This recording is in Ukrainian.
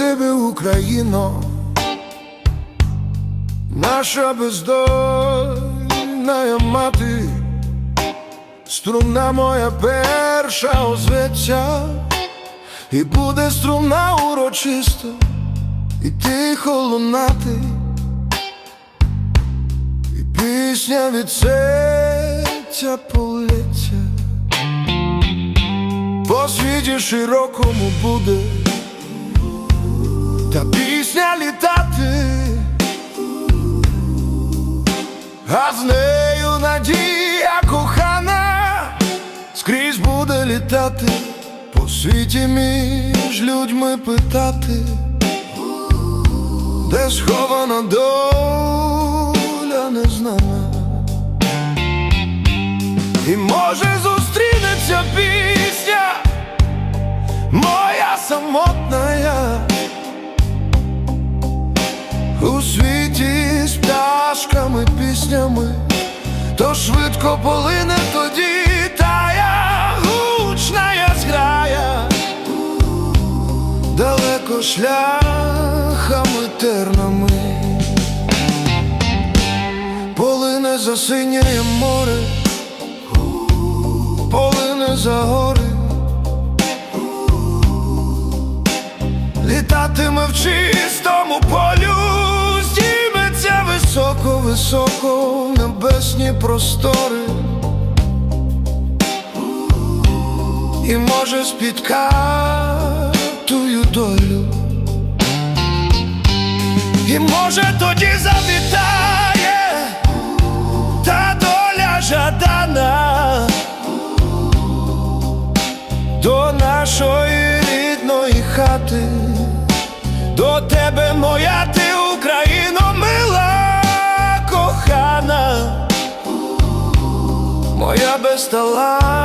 Спасибі, Україно, наша бездольна мати, струна моя перша озветься, і буде струна урочиста, і тихо лунати, і пісня від серця полється, по світі широкому буде та пісня літати, а з нею надія кохана скрізь буде літати, по світі між людьми питати, де схована доля незнана, і може зустрінеться пісня, моя самотна піснями, то швидко полине тоді тая гучна зграя, далеко шляхами тернами, полине за синє море, полине за гори. Літатиме в чистому полю, високо-високо в небесні простори, і може спіткатую долю, і може тоді завітає та доля жадана до нашої рідної хати, до тебе, моя ти моя безталанна